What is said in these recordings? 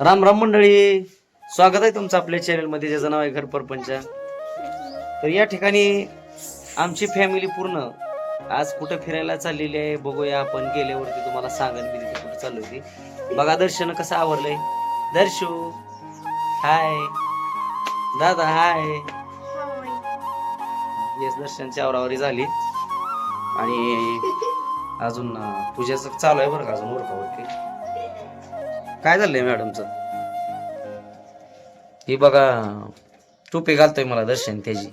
राम राम मंडळी. स्वागत आहे तुमचं आपल्या चॅनलमध्ये ज्याचं नाव आहे घर परपंच. तर या ठिकाणी आमची फॅमिली पूर्ण आज कुठं फिरायला चाललेली आहे बघूया आपण. गेल्यावरती तुम्हाला सांगन मी तिथे कुठं चालू होती बघा दर्शन कसं आवरलंय. दर्शू हाय दादा हाय येस दर्शनची आवरावरी झाली. आणि अजून पूजाचं चालू आहे बरं का अजून वर्कावरती काय झालंय मॅडमचं? ही बघा टोपी घालतोय मला दर्शन त्याची.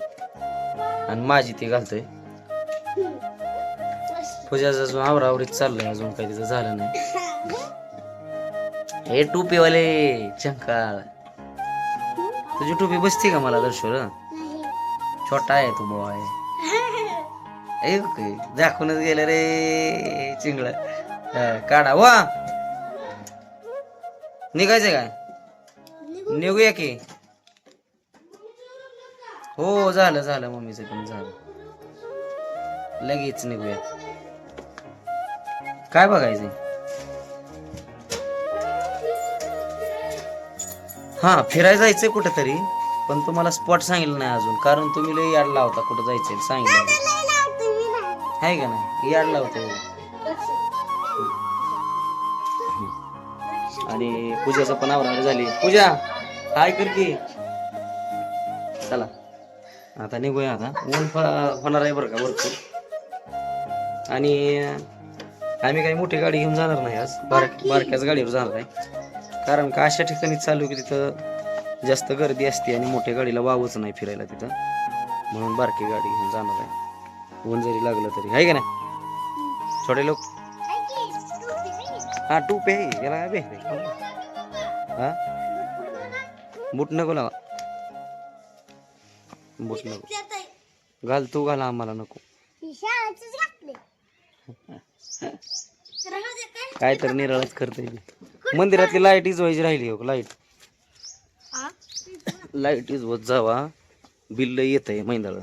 आणि माझी ती घालतोय. पूजाचं अजून आवरावरीत चाललंय अजून काही तिचं झालं नाही. हे टोपीवाले चंकाळ. तुझी टोपी बसते का मला दर्शन छोटा आहे तू बॉय ए दाखवूनच गेलं रे चिंगळ. काढा. वा! निघायचंय काय? निघूया की. हो झालं झालं मम्मीचं पण झालं. लगेच निघूया. काय बघायचंय? हा फिरायला जायचंय कुठेतरी पण तुम्हाला स्पॉट सांगितलं नाही अजून कारण तुम्ही लय याड लावता कुठं जायचंय सांगितलं आहे का नाही? याड लावतो. आणि पूजाचं पण आवरण झाली. पूजा हाय कर की. चला. आता निघूया आता. ऊन होणार आहे बरं का भरपूर. आणि आम्ही काही मोठी गाडी घेऊन जाणार नाही आज. बारक बारक्याच गाडीवर जाणार आहे. कारण का अशा ठिकाणी चालू की तिथं जास्त गर्दी असते आणि मोठ्या गाडीला वावच नाही फिरायला तिथं. म्हणून बारकी गाडी घेऊन जाणार आहे. ऊन जरी लागलं तरी. आहे का नाही? छोटे लोक हा टूप आहे. याला काय बे. हा? बूट नको लावा. बूट नको. घाल तू घाला आम्हाला नको. काय तर निराळच करते मंदिरातली लाइट इज व्हायची राहिली हो लाइट लाइट इज होत जावा. बिल येत आहे महिन्याला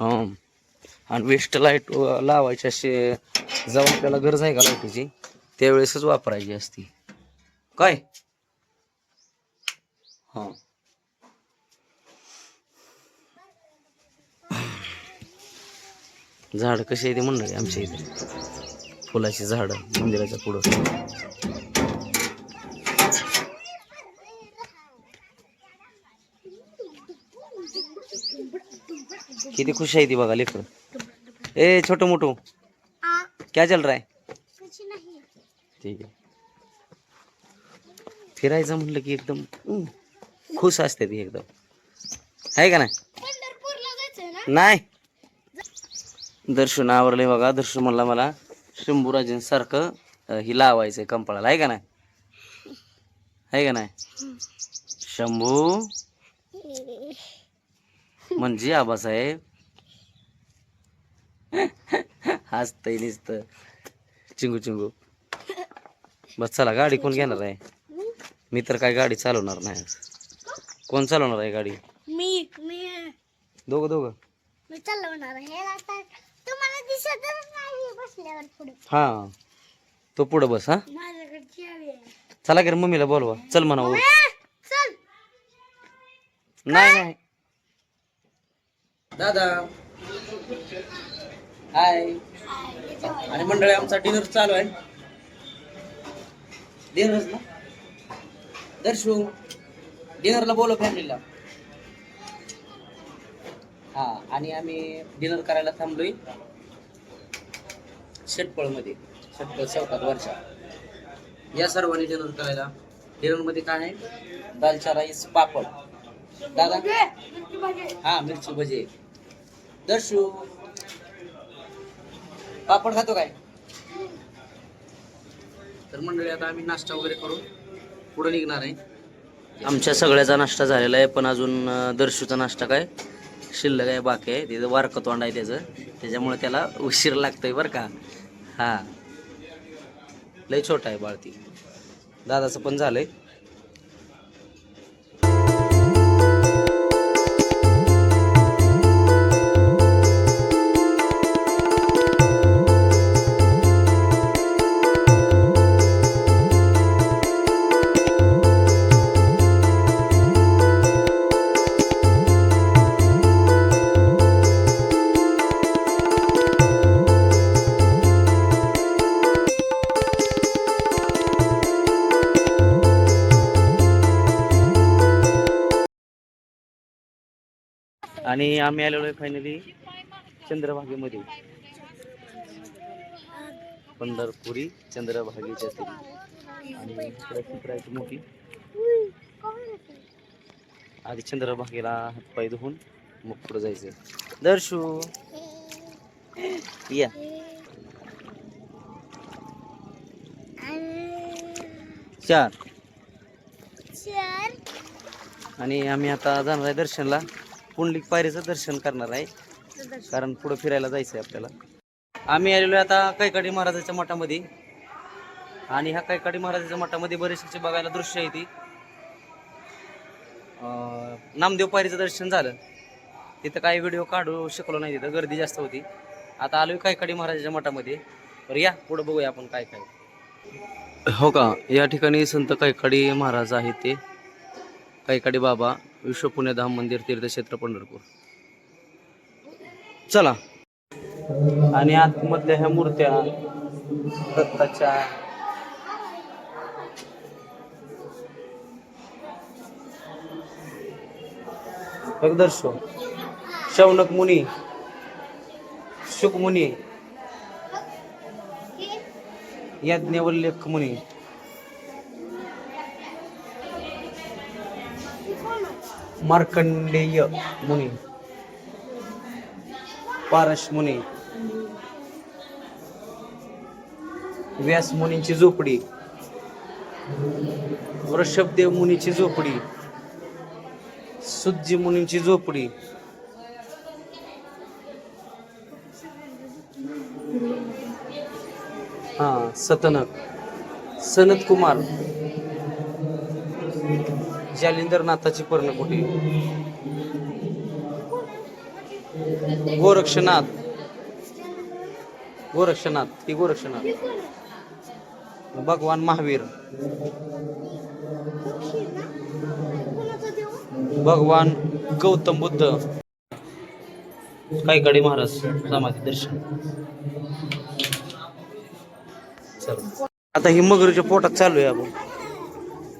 हा. आणि वेस्ट लाइट लावायची असे जाऊन आपल्याला गरज आहे का लाईटीची त्यावेळेसच वापरायची असती. काय? हा. झाड कशी आहे ते म्हणलं आमच्या इथे? फुलाची झाड मंदिराच्या पुढं. किती खुश आहे ती बघा लेकर. ए छोटू मोठू. क्या चल रहा है? ठीक आहे फिरायचं म्हणलं की एकदम खुश असते ती एकदम. आहे का नाही? नाही. दर्शन आवरले बघा दर्शन म्हणला मला शंभूराजांसारखं ही लावायचंय कंपाळाला आहे का नाही? आहे का नाही? शंभू. म्हणजे आबासाहेब. हसतय नुसतं. चिंगू चिंगू. बस चला गाडी कोण घेणार आहे? मी तर काय गाडी चालवणार नाही. कोण चालवणार आहे गाडी? मी मी दोघं दोघं. मी चालवणार हे आता तुम्हाला दिसतच नाही बसल्यावर पुढे. हा तो पुढं बस हा. माझ्याकडे चावी आहे. चला की रे मम्मीला बोलवा. चल म्हणा चल. नाही नाही. दादा. हाय आणि मंडळी आमचा डिनर चालू आहे. डिनरच ना? दर्शू डिनरला बोलव फॅमिलीला हा आणि आम्ही डिनर करायला थांबलोय षटपळमध्ये षटपळ चौकात वर्षा या सर्वांनी डिनर करायला. डिनरमध्ये काय आहे? दालचा राईस पापड. दादा? हा मिरची भजी. दर्शू पापड खातो काय? तर मंडळी आता आम्ही नाश्ता वगैरे करून पुढे निघणार आहे. आमच्या सगळ्याचा नाश्ता झालेला आहे पण अजून दर्शूचा नाश्ता काय? शिल्लक आहे बाकी आहे. तिथं वारकं तोंड आहे त्याचं. त्याच्यामुळे त्याला उशीर लागतोय बरं का. हां. लय छोटा आहे बाळती दादाचं पण झालं आहे आणि आम्ही आलेलो आहे फायनली चंद्रभागेमध्ये. पंढरपुरी चंद्रभागेच्या तिरी आणि मोठी आधी चंद्रभागेला हातपाय धुवून मग पुढे जायचं. दर्शू. या. चार. चार. आणि आम्ही आता जाणार आहे दर्शनला. पुंडलिक पायरीचं दर्शन करणार आहे. कारण पुढे फिरायला जायचं आहे आपल्याला. आम्ही आलेलो आहे आता कैकाडी महाराजाच्या मठामध्ये. आणि ह्या कैकाडी महाराजाच्या मठामध्ये बरेचसे बघायला दृश्य आहे ती. अं, नामदेव पायरीचं दर्शन झालं. तिथं काही व्हिडिओ काढू शकलो नाही तिथं गर्दी जास्त होती. आता आलोय कैकाडी महाराजाच्या मठामध्ये. तर या पुढे बघूया आपण काय काय. हो का? या ठिकाणी संत कैकाडी महाराज आहेत ते. कैकाडी बाबा. विश्व पुण्यधाम मंदिर तीर्थक्षेत्र पंढरपूर. चला. आणि आतमधल्या ह्या मूर्त्या दत्ताच्या. जगदर्शो शौनक मुनी शुक मुनी यज्ञवल्लेख मुनी. मार्कंडेय मुनी पारश मुनी व्यास मुनींची झोपडी वृषभदेव मुनीची झोपडी सुज्जी मुनींची झोपडी हा सतनक सनत कुमार जालिंदर नाथाची पर्णकुटी गोरक्षनाथ. गोरक्षनाथ ही गोरक्षनाथ. भगवान महावीर. भगवान गौतम बुद्ध. कायकडे महाराज समाधी दर्शन. आता ही मगरीच्या पोटात चालू आहे आपण.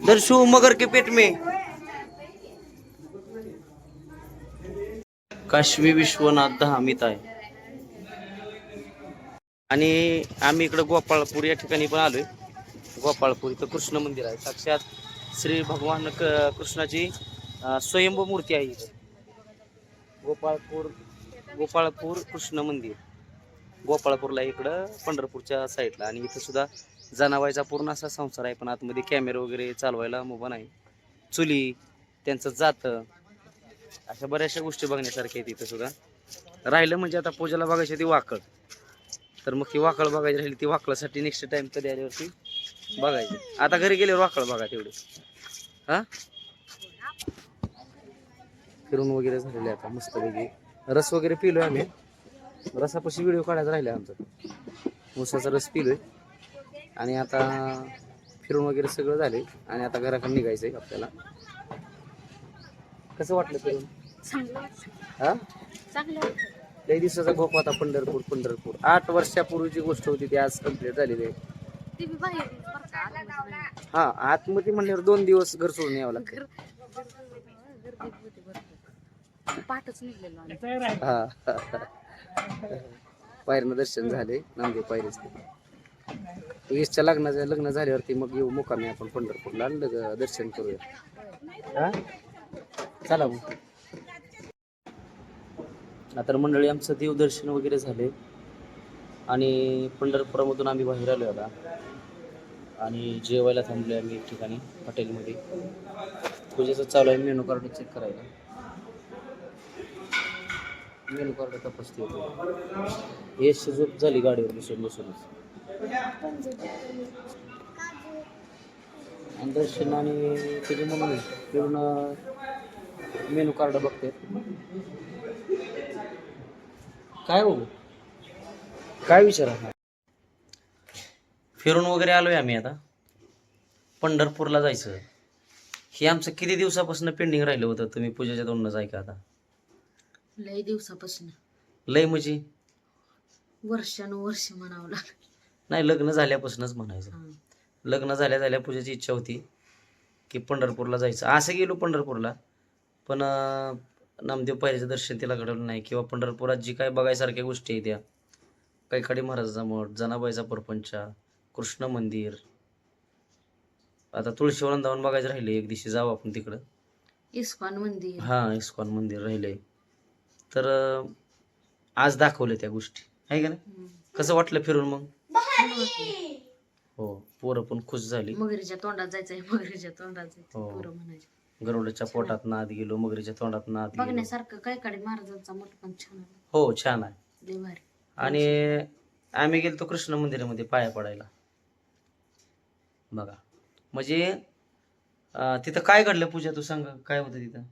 दर्शु मगर के पेट में। काश्मी विश्वनाथ धामित आहे आणि आम्ही इकडे गोपाळपूर या ठिकाणी पण आलोय. गोपाळपूर इथं कृष्ण मंदिर आहे. साक्षात श्री भगवान क- कृष्णाची स्वयंभू मूर्ती आहे इथं. गोपाळपूर गोपाळपूर कृष्ण मंदिर. गोपाळपूरला इकडं पंढरपूरच्या साईडला आणि इथं सुद्धा जनावायचा पूर्ण असा संसार आहे पण आतमध्ये कॅमेरा वगैरे चालवायला मोबा नाही. चुली त्यांचं जातं. अशा बऱ्याचशा गोष्टी बघण्यासारख्या आहेत इथं सुद्धा. राहिलं म्हणजे आता पूजाला बघायची ती वाकड. तर मग ती वाकळ बघायची राहिली ती वाकळासाठी नेक्स्ट टाइम कधी आल्यावरती बघायची. आता घरी गेल्यावर वाकळ बघा तेवढे. हा? फिरून वगैरे झालेले आता मस्तपैकी. रस वगैरे पिलोय आम्ही. रसापाशी व्हिडिओ काढायचा राहिला आमचा. उसाचा रस पिलोय. आणि आता फिरून वगैरे सगळं झाले. आणि आता घराकडे निघायचंय आपल्याला. कसं वाटलं फिरून? हा? लई दिवसाचा गोप होता पंढरपूर पंढरपूर. आठ वर्षापूर्वीची गोष्ट होती ती आज कंप्लीट झालेली आहे. हा आतमध्ये म्हणल्यावर दोन दिवस घर सोडून यावं लागतं. हा. पायरनं दर्शन झाले नामदेव पायरीच वीसच्या लग्नाचं लग्न झाल्यावरती मग येऊ मुकामी आपण पंढरपूरला आणि लग- दर्शन करूया. हा? चला मग. आता मंडळी आमचं देवदर्शन वगैरे झाले. आणि पंढरपुरामधून आम्ही बाहेर आलो आता. आणि जेवायला थांबलो आम्ही एक ठिकाणी हॉटेलमध्ये. पूजेचं चालू आहे मेनू कार्ड चेक करायला. मेनू कार्ड तपासते होतो यश झोप झाली गाडीवर बसून बसूनच. दर्शन आणि त्याचे म्हणून फिरून मेनू कार्ड बघते. काय हो? काय विचारा फिरून वगैरे आलोय आम्ही आता. पंढरपूरला जायचं. हे आमचं किती दिवसापासून पेंडिंग राहिलं होतं? तुम्ही पूजेच्या तोंडच ऐका आता. लय दिवसापासून. लय म्हणजे? वर्षानुवर्ष म्हणावं लागलं. नाही लग्न झाल्यापासूनच म्हणायचं. लग्न झाल्या झाल्या पूजेची इच्छा होती की पंढरपूरला जायचं. असं गेलो पंढरपूरला पण नामदेव पायरीचं दर्शन तिला घडवलं नाही किंवा पंढरपुरात जी काय बघायसारख्या गोष्टी आहेत त्या कैकाडी महाराजाचा मठ जनाबाईचा परपंचा कृष्ण मंदिर आता तुळशी वृंदावन बघायचं राहिले एक दिवशी जाऊ आपण तिकडं. इस्कॉन मंदिर. हा इस्कॉन मंदिर राहिले तर आज दाखवले त्या गोष्टी. आहे का नाही? हम्म. कसं वाटलं फिरून मग? छान वाटलं. हो पोरं पण खुश झाली. मगरीच्या तोंडात जायचंय मगरीच्या तोंडात जायचं हो. पुरं म्हणायचं. गरुडाच्या पोटात नाद गेलो मगरीच्या तोंडात नाद गेलो. बघण्यासारखं काय काढे महाराजांचा मठ पण छान आहे. हो छान आहे. लय भारी. आणि आम्ही गेलो कृष्ण मंदिरामध्ये पाया पडायला. बघा. म्हणजे अं, तिथं काय घडलं पूजा? तू सांग काय होतं तिथं?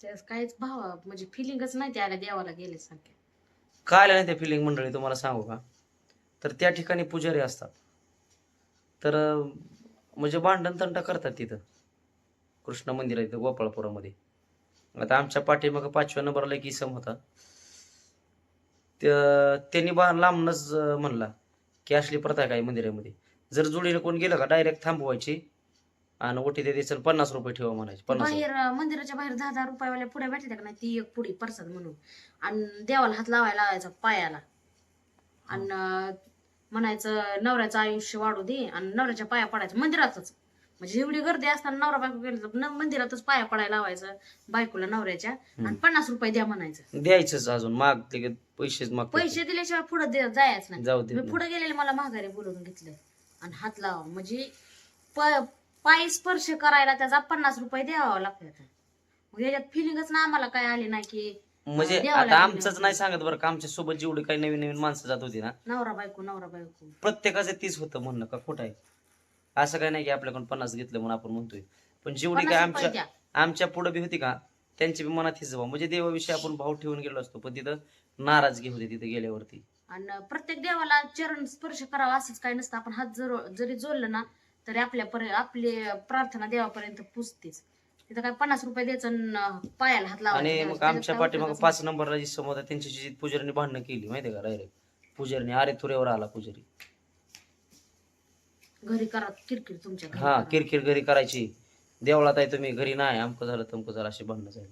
त्यास काहीच भाव म्हणजे फिलिंगच नाही त्याला देवाला गेले सारखे काय आलं नाही त्या फिलिंग मंडळी? तुम्हाला सांगू का? तर त्या ठिकाणी पुजारी असतात. तर म्हणजे भांडण तंटा करतात तिथं. कृष्ण मंदिर आहे गोपाळपुरामध्ये. आता आमच्या पाठीमागं पाचव्या नंबरला एक इसम होता. त्यांनी बा लांबनच म्हणला की असली प्रथा आहे काय मंदिरामध्ये? जर जोडीने कोण गेलं का डायरेक्ट थांबवायची आणि ओटी ते द्यायचं पन्नास रुपये ठेवा म्हणायचे पन्नास बाहेर मंदिराच्या बाहेर दहा दहा रुपयावाल्या पुढे भेटते का नाही ती एक पुढे प्रसाद म्हणून. आणि देवाला हात लावायला लावायचा पायाला. आणि म्हणायचं नवऱ्याचं आयुष्य वाढू दे आणि नवऱ्याच्या पाया पडायचं मंदिरातच. म्हणजे एवढी गर्दी असताना नवरा बायको गेलं मंदिरातच पाया पडायला लावायचं बायकोला नवऱ्याच्या. आणि पन्नास रुपये द्या म्हणायचं. द्यायचंच अजून माग ते पैसेच माग पैसे दिल्याशिवाय पुढे जायच नाही. जाऊ दे. मी पुढे गेलेले मला माघारी बोलवून घेतलं. आणि हात लावा. म्हणजे प- पाय स्पर्श करायला त्याचा पन्नास रुपये द्यावा लागतात. मग याच्यात फिलिंगच ना आम्हाला काय आली नाही की म्हणजे आता. आमचंच नाही सांगत बरं का आमच्यासोबत जेवढी काही नवीन नवीन माणसं जात होती ना. नवरा बायको नवरा बायको. प्रत्येकाचं तीच होतं म्हणणं का खोटं आहे? असं काय नाही की आपल्याकडून पन्नास घेतलं म्हणून आपण म्हणतोय. पण जेवढी काय पन्नास रुपये आमच्या द्या. आमच्या पुढे बी होती का त्यांची बी मनात हीच भाव म्हणजे देवाविषयी आपण भाव ठेवून गेलो असतो पण तिथं नाराजगी होती तिथे गेल्यावरती. आणि प्रत्येक देवाला चरण स्पर्श करावा असंच काय नसतं. आपण हात जर जरी जोडलं ना तरी आपल्या आपली प्रार्थना देवापर्यंत पुजतेच तिथं काय पन्नास रुपये द्यायचं आणि पायाला हात लावायचा आणि. मग त्याच्यात आमच्या काय पाठीमाग उपयोगच पाच नंबरला जी समोर आहे, त्यांची जी पुजारीने भांडणं केली माहितीये का डायरेक्ट पुजारीने अरे तुऱ्यावर आला पुजारी नाही. घरी करा किरकिर तुमच्या घरी हा करा. किरकिर घरी करायची देवळात आहे तुम्ही घरी नाही अमकं झालं तमकं झालं अशी भांडणं झाली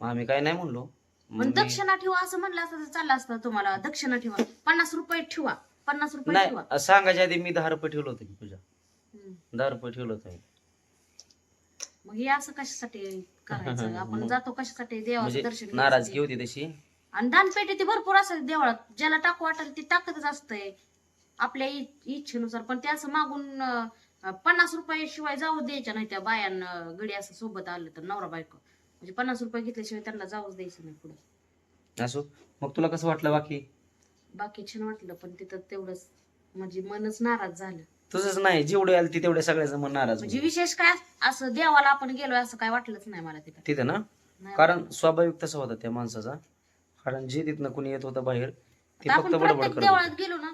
मग आम्ही काय नाही म्हणलो मग पण मी- दक्षिणा ठेवा असं म्हणलं असतं तर चाललं असतं तुम्हाला दक्षिणा ठेवा पन्नास रुपये ठेवा पन्नास रुपये ठेवा नाही सांगायच्या आधी मी दहा रुपये ठेवलं होतं की पूजा हम्म. दहा रुपये ठेवलं होतं मी. मग हे असं कशासाठी करायचं? आपण जातो कशासाठी? देवाचं म्हणजे दर्शन नाराजगी घ्यायसाठी. होती तशी? आणि दानपेटी ती भरपूर असते देवळात ज्याला टाकू वाटेल ती टाकतच असतंय. आपल्या इ- इच्छेनुसार. पण ते असं मागून अं, पन्नास रुपये शिवाय जाऊ द्यायच्या नाही त्या बायां गडी असं सोबत आलं तर नवरा बायको. म्हणजे पन्नास रुपये घेतल्याशिवाय त्यांना जाऊच द्यायचं नाही पुढे. असो. मग तुला कसं वाटलं बाकी? बाकी छान वाटलं पण तिथं तेवढंच म्हणजे मनच नाराज झालं. तुझंच नाही जेवढे आले ते तेवढे सगळ्याचं मन नाराज म्हणजे. विशेष काय असं देवाला आपण गेलोय असं काय वाटलंच नाही मला तिथं. तिथं ना? नाही. कारण स्वाभाविक तसा होता त्या माणसाचा. कारण जे तिथनं कोणी येत होतं बाहेर ते आता फक्त आपण बडबड प्रत्येक करत देवळात होतं. गेलो ना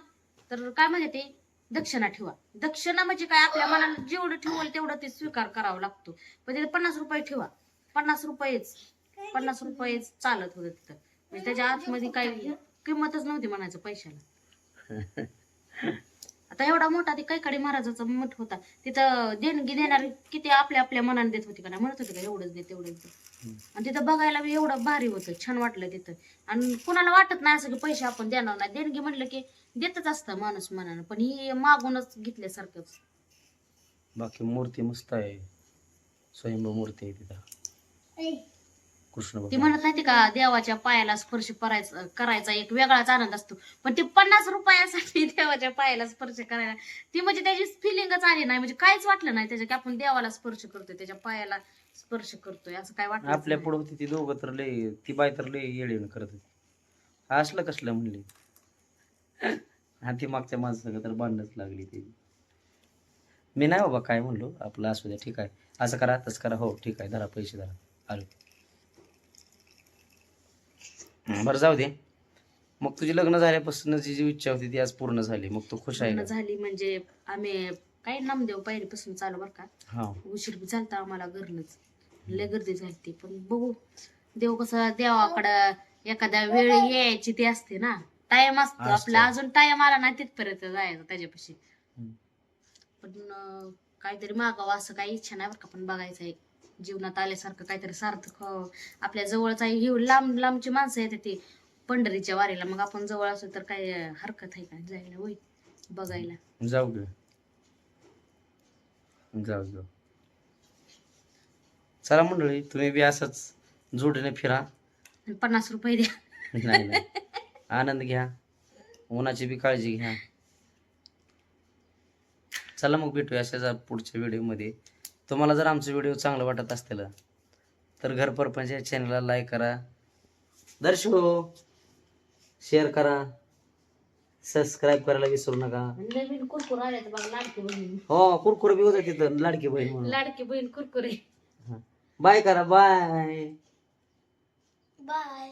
तर काय म्हणजे ते? दक्षिणा ठेवा. दक्षिणा म्हणजे काय? आपल्या मनाला जेवढं ठेवलं तेवढं ते स्वीकार करावा लागतो. पण तिथे पन्नास रुपये ठेवा. पन्नास रुपयेच. पन्नास रुपयेच चालत होतं तिथं. म्हणजे त्याच्या आतमध्ये काही किंमतच नव्हती म्हणायचं पैशाला. आता एवढा मोठा ते कैकाडी महाराजाचा मठ होता. तिथं देणगी देणारे किती आपल्या आपल्या मनाने देत होती का नाही? म्हणत होते का एवढंच दे तेवढंच दे. आणि तिथं बघायला बी एवढं भारी होतं छान वाटलं तिथं. आणि कुणाला वाटत नाही असं की पैसे आपण देणार नाही. देणगी म्हणलं की देतच असतं माणूस मनानं पण ही मागूनच घेतल्यासारखंच. बाकी मूर्ती मस्त आहे. स्वयंभू मूर्ती आहे तिथं. कृष्ण ती म्हणत नाही का देवाच्या पायाला स्पर्श करायचा करायचा एक वेगळाच आनंद असतो. पण ते पन्नास रुपयासाठी देवाच्या पायाला स्पर्श करायला ती म्हणजे त्याची फिलिंगच आली नाही. म्हणजे काहीच वाटलं नाही त्याच्या की आपण देवाला स्पर्श करतोय त्याच्या पायाला स्पर्श करतोय असं काय वाटलं आपल्या पुढे होती ती दोघं तर लय ती बाय तर लय येडे करत होती. असलं कसलं म्हणली. हा ती मागच्या माणसाला तर बांधच लागली ती. मी नाही बाबा काय म्हणलो आपलं असू द्या ठीक आहे. असं करा तसं करा हो ठीक आहे धरा पैसे धरा. आलो. बरं जाऊ दे. मग तुझी लग्न झाल्यापासून जी जी इच्छा होती ती आज पूर्ण झाली. मग तू खुश आहे का? झाली म्हणजे आम्ही काही नामदेव पायरीपासून चालू बरं का. हा. उशीर बी झालता आम्हाला घरनच. लय गर्दी झाली पण बघू देव कसं देवाकडं एखाद्या वेळ यायची ती असते ना. टाइम असतो. असतो. आपला अजून टाइम आला नाही तिथपर्यंत जायचं त्याच्यापाशी. हम्म. पण अं, काहीतरी मागावं असं काही इच्छा नाही बरं का. पण बघायचं आहे. जीवनात आल्यासारखं काहीतरी सार्थक आपल्या जवळच आहे ही लांब लांबची माणसं येते ते पंढरीच्या वारीला. मग आपण जवळ असू तर काय हरकत आहे का जायला होय? बघायला. जाऊ जाऊ घेऊ चला मंडळी तुम्ही बी असंच जोडीने फिरा. पन्नास रुपये द्या. नाही आनंद घ्या. उन्हाची बी काळजी घ्या. चला मग भेटूया अशाच पुढच्या व्हिडिओमध्ये तुम्हाला जर आमचे व्हिडिओ चांगलं वाटत असतील तर घर परपंच या चॅनलला लाईक करा. दर्शो शेअर करा. सबस्क्राईब करायला विसरू नका. नवीन कुरकुर आले तर बघा लाडकी बहीण. हो कुरकुर बी होतं तिथं लाडकी बहीण म्हणून. लाडकी बहीण कुरकुरे. बाय करा बाय बाय